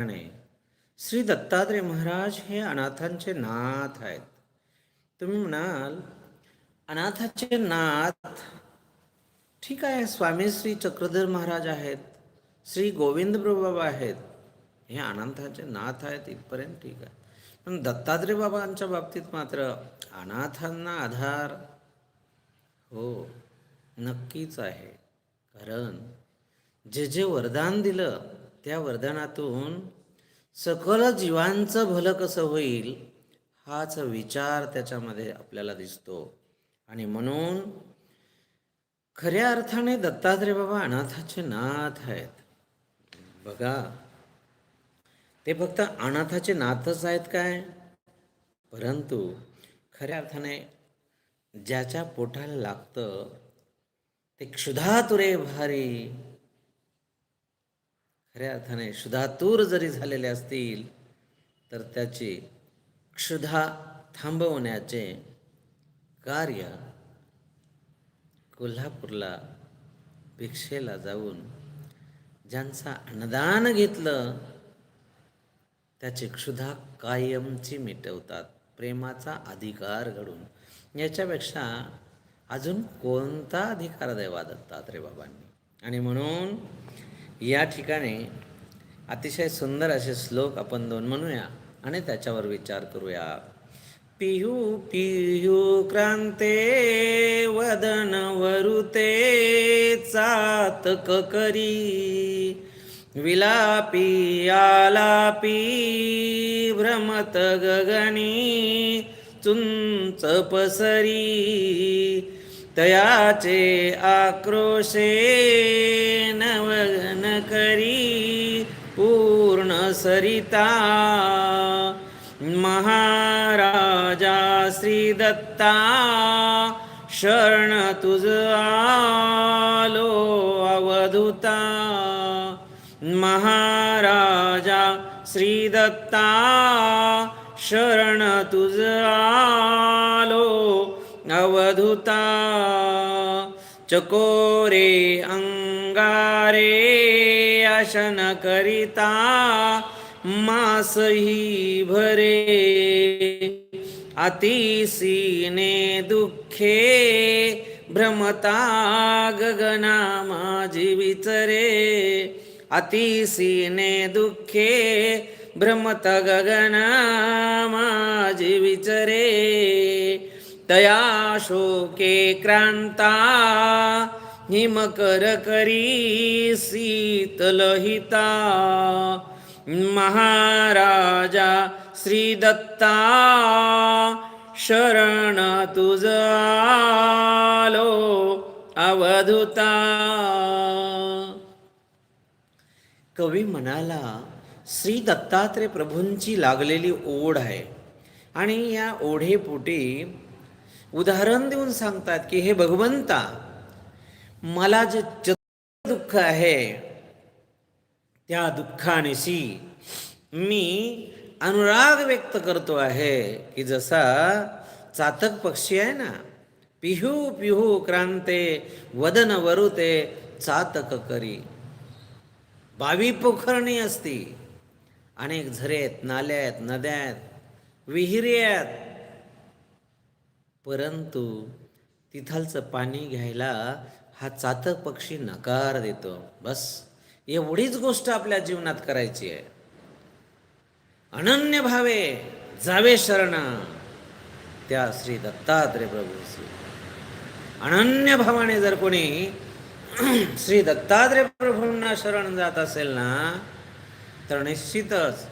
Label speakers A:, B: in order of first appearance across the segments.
A: श्री दत्तात्रय महाराज हे अनाथांचे नाथ आहेत. तुम्ही म्हणाल अनाथाचे नाथ? ठीक आहे स्वामी श्री चक्रधर महाराज आहेत श्री गोविंद प्रभू बाबा आहेत. हे अनाथाचे नाथ आहेत इथपर्यंत ठीक आहे. पण दत्तात्रय बाबांच्या बाबतीत मात्र अनाथांना आधार हो नक्कीच आहे. कारण जे जे वरदान दिलं त्या वरदानातून सकल जीवांचं भलं कसं होईल हाच विचार त्याच्यामध्ये आपल्याला दिसतो. आणि म्हणून खऱ्या अर्थाने दत्तात्रय बाबा अनाथाचे नाथ आहेत. बघा ते फक्त अनाथाचे नाथच आहेत काय? परंतु खऱ्या अर्थाने ज्याच्या पोटाला लागतं ते क्षुधातुरे भारी खऱ्या अर्थाने क्षुधातूर जरी झालेले असतील तर त्याची क्षुधा थांबवण्याचे कार्य कोल्हापूरला भिक्षेला जाऊन ज्यांचा अन्नदान घेतलं त्याची क्षुधा कायमची मिटवतात प्रेमाचा अधिकार घडून. याच्यापेक्षा अजून कोणता अधिकार दैवा दत्तात रे बाबांनी? आणि म्हणून या ठिकाणी अतिशय सुंदर असे श्लोक आपण दोन म्हणूया आणि त्याच्यावर विचार करूया. पिहू पिहू क्रांते वदन वरुते चातक करी. विलापी आलापी भ्रमत गगनी चुंच पसरी. तयाचे आक्रोशे नवगन करी पूर्ण सरिता. महाराजा श्री दत्ता शरण तुझ आलो अवधुता. महाराजा श्री दत्ता शरण तुझ आलो अवधुता। चकोरे अंगारे आशन करिता मासही भरे। अतिसीने दुःखे भ्रमता गगना माझी विचरे। अतिसीने दुःखे भ्रमत गगना माझी विचरे। तया शोके क्रांता हिमकर करी शीतलहिता महाराजा श्री दत्ता शरण तुझ आलो कवी म्हणाला श्री दत्तात्रय प्रभूंची लागलेली ओढ आहे आणि या ओढेपोटी उदाहरण देऊन सांगतात की हे भगवंता मला जे चतुर दुःख आहे त्या दुःखानिशी मी अनुराग व्यक्त करतो आहे की जसा चातक पक्षी आहे ना पिहू पिहू क्रांते वदन वरुते चातक करी. बावी पोखरणी असती अनेक झरे आहेत नाल्या आहेत नद्या आहेत विहिरी आहेत परंतु तिथालचं पाणी घ्यायला हा चातक पक्षी नकार देतो. बस. एवढीच गोष्ट आपल्या जीवनात करायची आहे. अनन्य भावे जावे शरण. त्या श्री दत्तात्रय प्रभूची अनन्य भावाने जर कोणी श्री दत्तात्रय प्रभूंना शरण जात असेल ना तर निश्चितच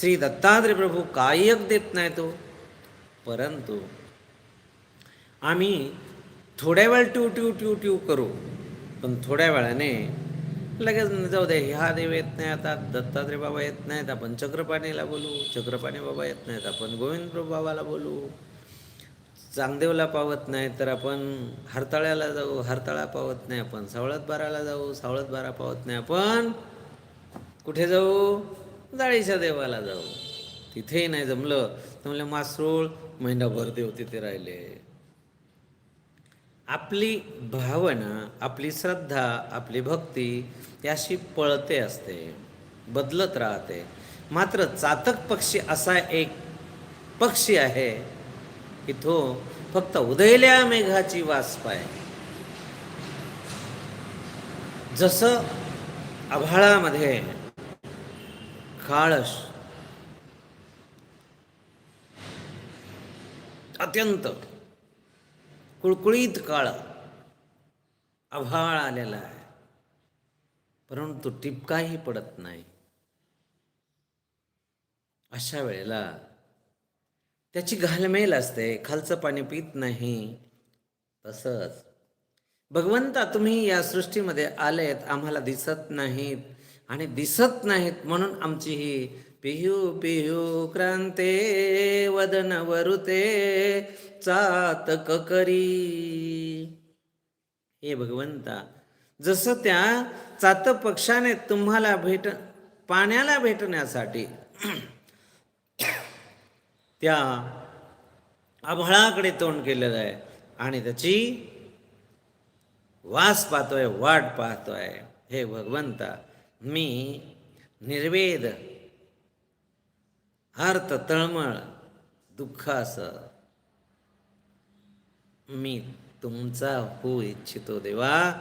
A: श्री दत्तात्रय प्रभू कायक देत नाही तो हो. परंतु आम्ही थोड्या वेळ ट्यू ट्यू ट्यू ट्यू करू पण थोड्या वेळाने लगेच जाऊ दे ह्या देव येत नाही आता दत्तात्रय बाबा येत नाहीत आपण चक्रपाणीला बोलू चक्रपाणी बाबा येत नाहीत आपण गोविंद बाबाला बोलू. चांगदेवला पावत नाही तर आपण हरताळ्याला जाऊ हरताळा पावत नाही आपण सावळत बाराला जाऊ सावळत बारा पावत नाही आपण कुठे जाऊ? जाळीच्या देवाला जाऊ. तिथेही नाही जमलं. तर म्हणलं मासरूळ महिनाभर देव तिथे राहिले. आपली भावना आपली श्रद्धा आपली भक्ती याशी पळते असते बदलत राहते. मात्र चातक पक्षी असा एक पक्षी आहे की तो फक्त उदयल्या मेघाची वास पाय. जसं आभाळामध्ये काळश अत्यंत कुळकुळीत काळ आभाळ आलेला आहे. परंतु टिपकाही पडत नाही. अशा वेळेला त्याची घालमेल असते. खालचं पाणी पित नाही. तसंच भगवंता तुम्ही या सृष्टीमध्ये आलेत आम्हाला दिसत नाहीत. आणि दिसत नाहीत म्हणून आमची ही पिहू पिहू क्रांते वदन वरुते चातक करी हे भगवंता जसं त्या चात पक्षाने तुम्हाला भेट पाण्याला भेटण्यासाठी त्या आभाळाकडे तोंड केलेलं आहे आणि त्याची वास पाहतोय वाट पाहतोय. हे भगवंता मी निर्वेद अर्थ तळमळ दुःखास मी तुमचा होऊ इच्छितो देवा.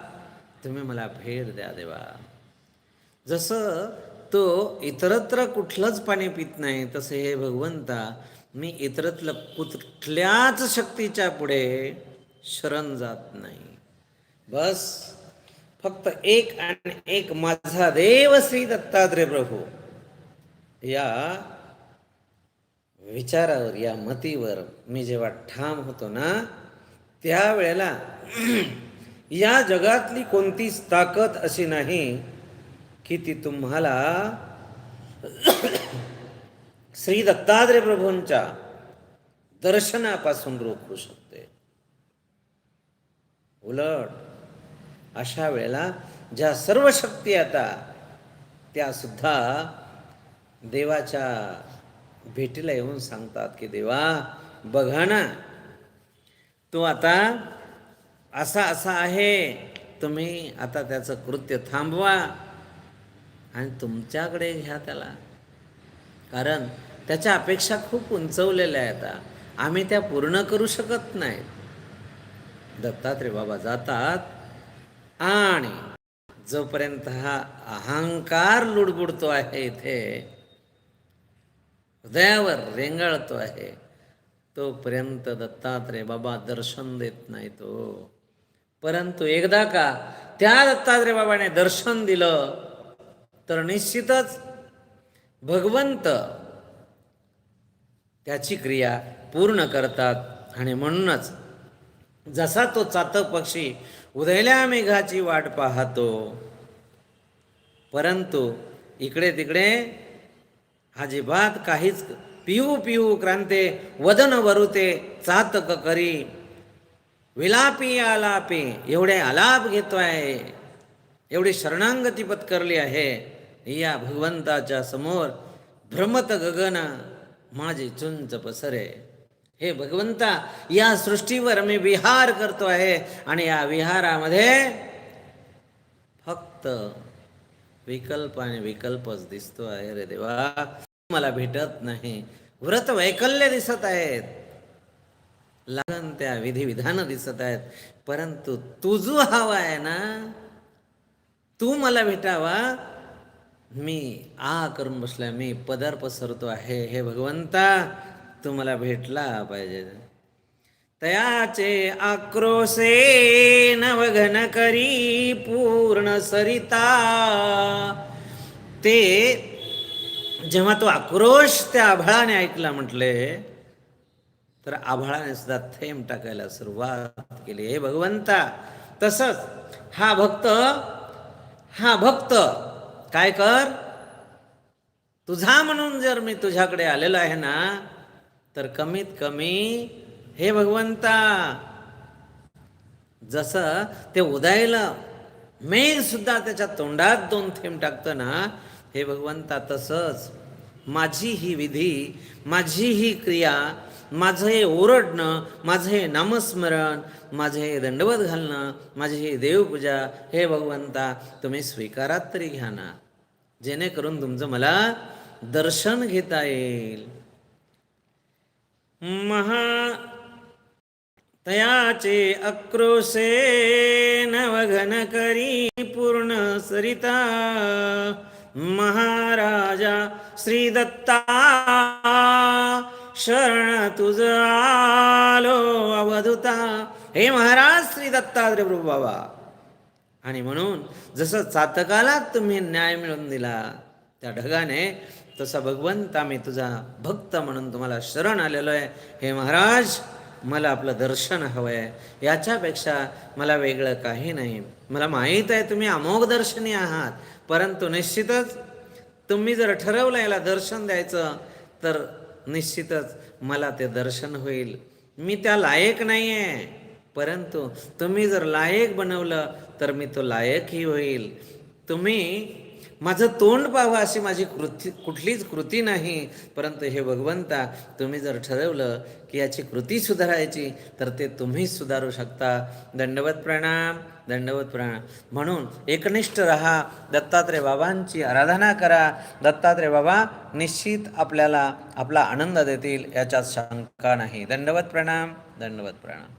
A: तुम्ही मला भेट द्या देवा. जसं तो इतरत्र कुठलंच पाणी पित नाही तसे हे भगवंता मी इतरतलं कुठल्याच शक्तीच्या पुढे शरण जात नाही. बस. फक्त एक आणि एक माझा देव श्री दत्तात्रय प्रभू. या विचारावर या मतीवर मी जेव्हा ठाम होतो ना त्यावेळेला या जगातली कोणतीच ताकद अशी नाही की ती तुम्हाला श्री दत्तात्रय प्रभूंच्या दर्शनापासून रोखू शकते. उलट अशा वेळेला ज्या सर्व शक्ती आता त्यासुद्धा देवाच्या भेटीला येऊन सांगतात की देवा बघा ना तो आता असा असा आहे तुम्ही आता त्याचं कृत्य थांबवा आणि तुमच्याकडे घ्या त्याला. कारण त्याच्या अपेक्षा खूप उंचवलेल्या आहेत आता. आम्ही त्या पूर्ण करू शकत नाही दत्तात्रय बाबा जातात आणि जोपर्यंत हा अहंकार लुडबुडतो आहे इथे हृदयावर रेंगाळतो आहे तोपर्यंत दत्तात्रय बाबा दर्शन देत नाही तो. परंतु एकदा का त्या दत्तात्रय बाबाने दर्शन दिलं तर निश्चितच भगवंत त्याची क्रिया पूर्ण करतात. आणि म्हणूनच जसा तो चातक पक्षी उदयल्या मेघाची वाट पाहतो. परंतु इकडे तिकडे अजिबात काहीच पिऊ पिऊ क्रांते वदन वरुते चातक करी. विलापी आलापी एवढे आलाप घेतोय. एवढी शरणांगती पत्करली आहे. या भगवंताच्या समोर भ्रमत गगन माझी चुंच पसरे. हे भगवंता या सृष्टीवर मी विहार करतो आहे आणि या विहारामध्ये फक्त विकल्प आणि विकल्पच दिसतो आहे रे देवा. मला भेटत नाही. व्रत वैकल्य दिसत आहेत. लागण त्या विधिविधान दिसत आहेत. परंतु तुझं हवा आहे ना? तू मला भेटावा. मी आ करून बसलाय. मी पदर पसरतो आहे. हे भगवंता तुम्हाला भेटला पाहिजे. तयाचे आक्रोशे नवघन करी पूर्ण सरिता. ते जेव्हा तो आक्रोश त्या आभाळाने ऐकला म्हटले तर आभाळाने सुद्धा थेंब टाकायला सुरुवात केली. हे भगवंता तसंच हा भक्त हा भक्त काय कर? तुझा म्हणून जर मी तुझ्याकडे आलेलो आहे ना तर कमीत कमी हे भगवंता जसं ते उदायला मेघ सुद्धा त्याच्या तोंडात दोन थेंब टाकतं ना हे भगवंता तसंच. माझी ही विधी माझी ही क्रिया माझं हे ओरडणं माझं हे नामस्मरण माझं हे दंडवत घालणं माझी ही देवपूजा हे भगवंता तुम्ही स्वीकारात तरी घ्या ना. जेणेकरून तुमचं मला दर्शन घेता येईल. महा तयाचे अक्रोशे नवघन करी पूर्ण सरिता। महाराजा श्री दत्ता शरण तुझ आलो अवधुता। हे महाराज श्री दत्तात्रय प्रभू बाबा। आणि म्हणून जसं चातकाला तुम्ही न्याय मिळवून दिला त्या ढगाने तसा भगवंत आम्ही तुझा भक्त म्हणून तुम्हाला शरण आलेलो आहे. हे महाराज मला आपलं दर्शन हवं आहे. याच्यापेक्षा मला वेगळं काही नाही. मला माहीत आहे तुम्ही अमोघ दर्शनी आहात. परंतु निश्चितच तुम्ही जर ठरवलं याला दर्शन द्यायचं तर निश्चितच मला ते दर्शन होईल. मी त्या लायक नाही आहे परंतु तुम्ही जर लायक बनवलं तर मी तो लायकही होईल. तुम्ही माझं तोंड पाहावं अशी माझी कृती कुठलीच कृती नाही. परंतु हे भगवंता तुम्ही जर ठरवलं की याची कृती सुधारायची तर ते तुम्हीच सुधारू शकता. दंडवत प्रणाम दंडवत प्रणाम. म्हणून एकनिष्ठ रहा दत्तात्रय बाबांची आराधना करा. दत्तात्रय बाबा निश्चित आपल्याला आपला आनंद देतील याच्यात शंका नाही. दंडवत प्रणाम दंडवत प्रणाम.